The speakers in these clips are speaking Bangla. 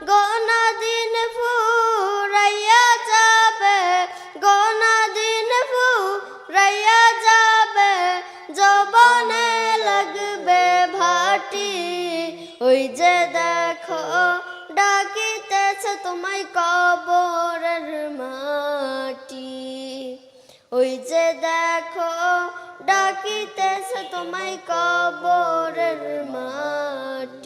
গোনা দিন ফুরাইয়া যাবে, গোনা দিন ফুরাইয়া যাবে জবনে লাগবে ভাটি। ওই যে দেখো, ডাকিতেছে তোমায় কবরের মাটি। ওই যে দেখো, ডাকিতেছে তোমায় কবরের মাটি।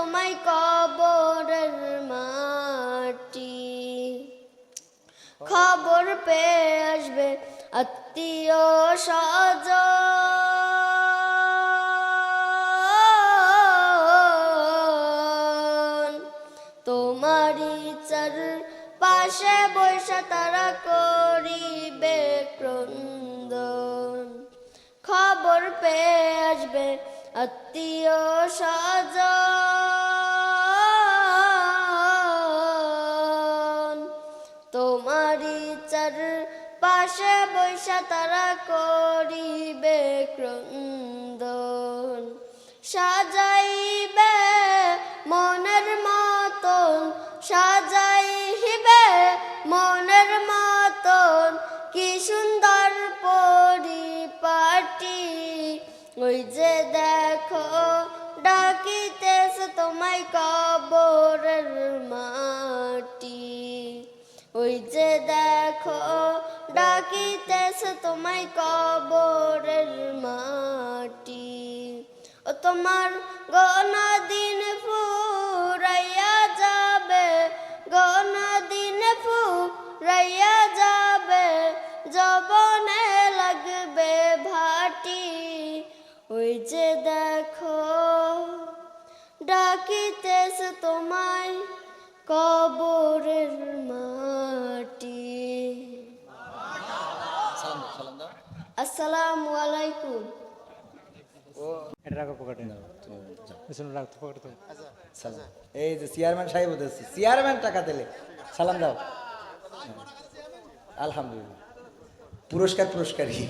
তোমায় কবরের মাটি। খবর পেয়ে আসবে আত্মীয় সজ তোমারই চার পাশে বৈশা তারা করিবে ক্রন্দন। খবর পেয়ে আসবে আত্মীয় স্বজন। পাশে বৈশা তারা করিবে ক্রন্দন। সাজাইবে মনের মতন, সাজাইবে মনের মতন, কি সুন্দর পরিপাটি। ওই যে দেখো ডাকিতেছে তোমায় কবরের মাটি। ও তোমার গনা দিন ফুরাইয়া যাবে গনা দিন ফুরাইয়া যাবে জবনে লাগবে ভাটি। ওই যে দেখো ডাকিতেছে তোমায় কবরের মাটি। আসসালামু আলাইকুম। পকেটে। তো। সালাম এই যে চেয়ারম্যান সাহেব বলতেছে চেয়ারম্যান টাকা দিলে। সালাম দাও। আলহামদুলিল্লাহ। পুরস্কার পুরস্কারই।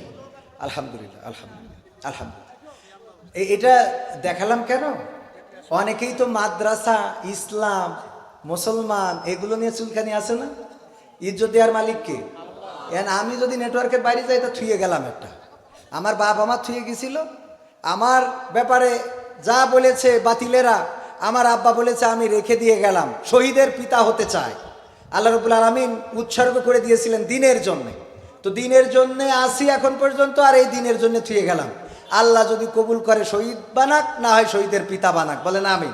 আলহামদুলিল্লাহ আলহামদুলিল্লাহ আলহামদুলিল্লাহ। এ- এটা দেখালাম কেন? অনেকেই তো মাদ্রাসা ইসলাম মুসলমান এগুলো নিয়ে চুলকানি আছে না? ইজ্জত দেওয়ার মালিককে? এন আমি যদি নেটওয়ার্কের বাইরে যাই, তা থুয়ে গেলাম একটা। আমার বাপ আমার থুয়ে গেছিল। আমার ব্যাপারে যা বলেছে বাতিলেরা, আমার আব্বা বলেছে, আমি রেখে দিয়ে গেলাম। শহীদের পিতা হতে চায়। আল্লাহ রবুল আলমিন উৎসর্গ করে দিয়েছিলেন দিনের জন্যে। তো দিনের জন্যে আসি এখন পর্যন্ত, আর এই দিনের জন্য থুয়ে গেলাম। আল্লাহ যদি কবুল করে শহীদ বানাক, না হয় শহীদের পিতা বানাক। বলেন আমি